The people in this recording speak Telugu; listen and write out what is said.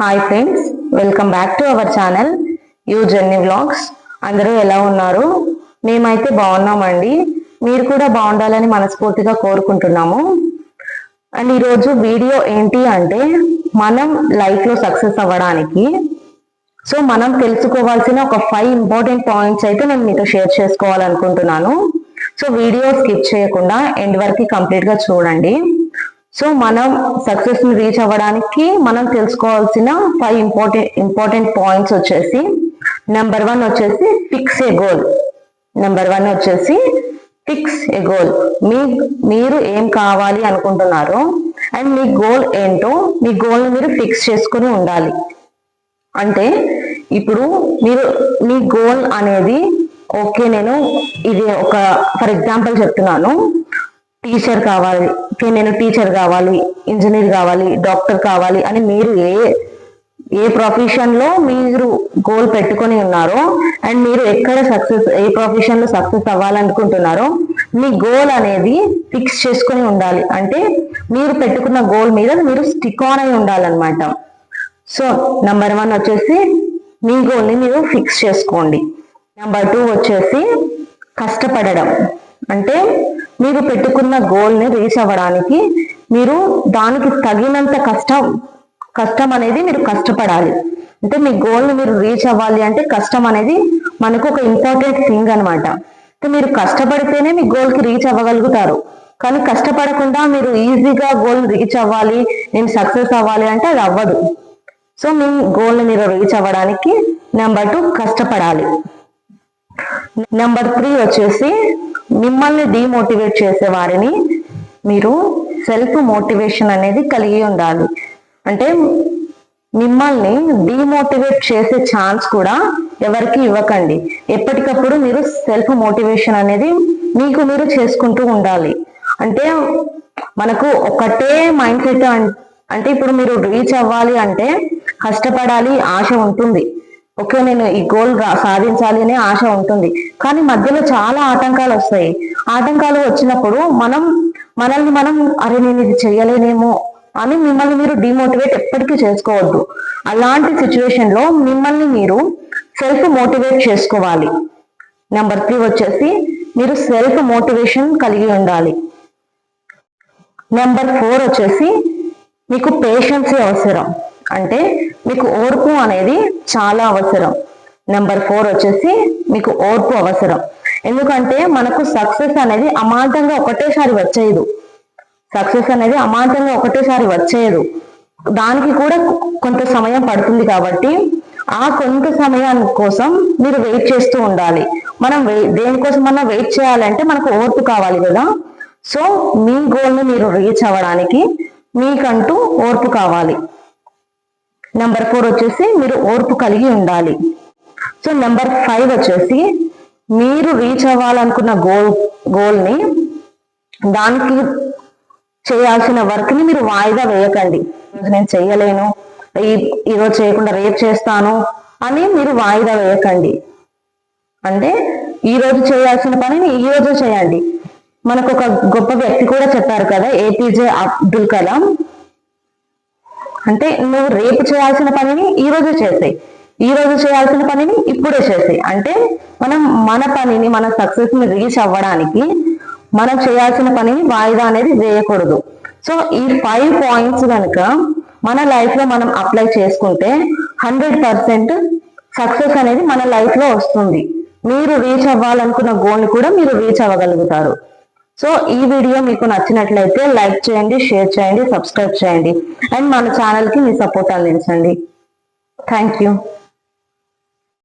Hi friends welcome back to our channel you journey vlogs అందరూ ఎలా ఉన్నారు? మేమైతే బాగున్నామండి. మీరు కూడా బాగుండాలని మనస్ఫూర్తిగా కోరుకుంటున్నాము. అండ్ ఈరోజు వీడియో ఏంటి అంటే మనం లైఫ్లో సక్సెస్ అవ్వడానికి సో మనం తెలుసుకోవాల్సిన ఒక ఫైవ్ ఇంపార్టెంట్ పాయింట్స్ అయితే నేను మీతో షేర్ చేసుకోవాలనుకుంటున్నాను. సో వీడియో స్కిప్ చేయకుండా ఎండ్ వరకు కంప్లీట్గా చూడండి. సో మనం సక్సెస్ని రీచ్ అవ్వడానికి మనం తెలుసుకోవాల్సిన ఫైవ్ ఇంపార్టెంట్ ఇంపార్టెంట్ పాయింట్స్ వచ్చేసి నెంబర్ వన్ వచ్చేసి fix a goal number one వచ్చేసి ఫిక్స్ ఏ గోల్ మీ మీరు ఏం కావాలి అనుకుంటున్నారో అండ్ మీ గోల్ ఏంటో మీ గోల్ని మీరు ఫిక్స్ చేసుకుని ఉండాలి. అంటే ఇప్పుడు మీరు మీ గోల్ అనేది ఓకే నేను ఇది ఒక ఫర్ ఎగ్జాంపుల్ చెప్తున్నాను. టీచర్ కావాలి ఓకే నేను టీచర్ కావాలి ఇంజనీర్ కావాలి డాక్టర్ కావాలి అని మీరు ఏ ఏ ప్రొఫెషన్లో మీరు గోల్ పెట్టుకొని ఉన్నారో అండ్ మీరు ఎక్కడ సక్సెస్ ఏ ప్రొఫెషన్లో సక్సెస్ అవ్వాలనుకుంటున్నారో మీ గోల్ అనేది ఫిక్స్ చేసుకొని ఉండాలి. అంటే మీరు పెట్టుకున్న గోల్ మీద మీరు స్టిక్ ఆన్ అయి ఉండాలన్నమాట. సో నంబర్ వన్ వచ్చేసి మీ గోల్ని మీరు ఫిక్స్ చేసుకోండి. నెంబర్ టూ వచ్చేసి కష్టపడడం. అంటే మీరు పెట్టుకున్న గోల్ని రీచ్ అవ్వడానికి మీరు దానికి తగినంత కష్టం కష్టం అనేది మీరు కష్టపడాలి. అంటే మీ గోల్ని మీరు రీచ్ అవ్వాలి అంటే కష్టం అనేది మనకు ఒక ఇంపార్టెంట్ థింగ్ అనమాట మీరు కష్టపడితేనే మీ గోల్కి రీచ్ అవ్వగలుగుతారు. కానీ కష్టపడకుండా మీరు ఈజీగా గోల్ రీచ్ అవ్వాలి నేను సక్సెస్ అవ్వాలి అంటే అది అవ్వదు. సో మీ గోల్ని మీరు రీచ్ అవ్వడానికి నెంబర్ టూ కష్టపడాలి. నెంబర్ త్రీ వచ్చేసి మిమ్మల్ని డిమోటివేట్ చేసే వారిని మీరు సెల్ఫ్ మోటివేషన్ అనేది కలిగి ఉండాలి. అంటే మిమ్మల్ని డిమోటివేట్ చేసే ఛాన్స్ కూడా ఎవరికి ఇవ్వకండి. ఎప్పటికప్పుడు మీరు సెల్ఫ్ మోటివేషన్ అనేది మీకు మీరు చేసుకుంటూ ఉండాలి. అంటే మనకు ఒకటే మైండ్ సెట్ అంటే ఇప్పుడు మీరు రీచ్ అవ్వాలి అంటే కష్టపడాలి ఆశ ఉంటుంది. ఓకే నేను ఈ గోల్ సాధించాలి అనే ఆశ ఉంటుంది. కానీ మధ్యలో చాలా ఆటంకాలు వస్తాయి. ఆటంకాలు వచ్చినప్పుడు మనం మనల్ని మనం అరే నేను ఇది చేయలేనేమో అని మిమ్మల్ని మీరు డిమోటివేట్ ఎప్పటికీ చేసుకోవద్దు. అలాంటి సిచ్యువేషన్లో మిమ్మల్ని మీరు సెల్ఫ్ మోటివేట్ చేసుకోవాలి. నెంబర్ త్రీ వచ్చేసి మీరు సెల్ఫ్ మోటివేషన్ కలిగి ఉండాలి. నెంబర్ ఫోర్ వచ్చేసి మీకు పేషెన్సీ అవసరం. అంటే మీకు ఓర్పు అనేది చాలా అవసరం. నెంబర్ ఫోర్ వచ్చేసి మీకు ఓర్పు అవసరం. ఎందుకంటే మనకు సక్సెస్ అనేది అమాంతంగా ఒకటేసారి వచ్చేయదు. సక్సెస్ అనేది అమాంతంగా ఒకటేసారి వచ్చేయదు. దానికి కూడా కొంత సమయం పడుతుంది కాబట్టి ఆ కొంత సమయాన్ని కోసం మీరు వెయిట్ చేస్తూ ఉండాలి. మనం దేనికోసమన్నా వెయిట్ చేయాలంటే మనకు ఓర్పు కావాలి కదా. సో మీ గోల్ని మీరు రీచ్ అవ్వడానికి మీకంటూ ఓర్పు కావాలి. నెంబర్ ఫోర్ వచ్చేసి మీరు ఓర్పు కలిగి ఉండాలి. సో నెంబర్ ఫైవ్ వచ్చేసి మీరు రీచ్ అవ్వాలనుకున్న గోల్ గోల్ని దానికి చేయాల్సిన వర్క్ని మీరు వాయిదా వేయకండి. నేను చేయలేను ఈ ఈరోజు చేయకుండా రేపు చేస్తాను అని మీరు వాయిదా వేయకండి. అంటే ఈ రోజు చేయాల్సిన పనిని ఈ రోజు చేయండి. మనకు ఒక గొప్ప వ్యక్తి కూడా చెప్పారు కదా ఏపీజే అబ్దుల్ కలాం. అంటే నువ్వు రేపు చేయాల్సిన పనిని ఈ రోజు చేసేయి. ఈ రోజు చేయాల్సిన పనిని ఇప్పుడే చేసాయి. అంటే మనం మన పనిని మన సక్సెస్ని రీచ్ అవ్వడానికి మనం చేయాల్సిన పనిని వాయిదా అనేది వేయకూడదు. సో ఈ ఫైవ్ పాయింట్స్ కనుక మన లైఫ్లో మనం అప్లై చేసుకుంటే హండ్రెడ్ పర్సెంట్ సక్సెస్ అనేది మన లైఫ్లో వస్తుంది. మీరు రీచ్ అవ్వాలనుకున్న గోల్ని కూడా మీరు రీచ్ అవ్వగలుగుతారు. సో ఈ వీడియో మీకు నచ్చినట్లయితే లైక్ చేయండి షేర్ చేయండి సబ్స్క్రైబ్ చేయండి. అండ్ మన ఛానల్కి మీ సపోర్ట్ అందించండి. Thank you.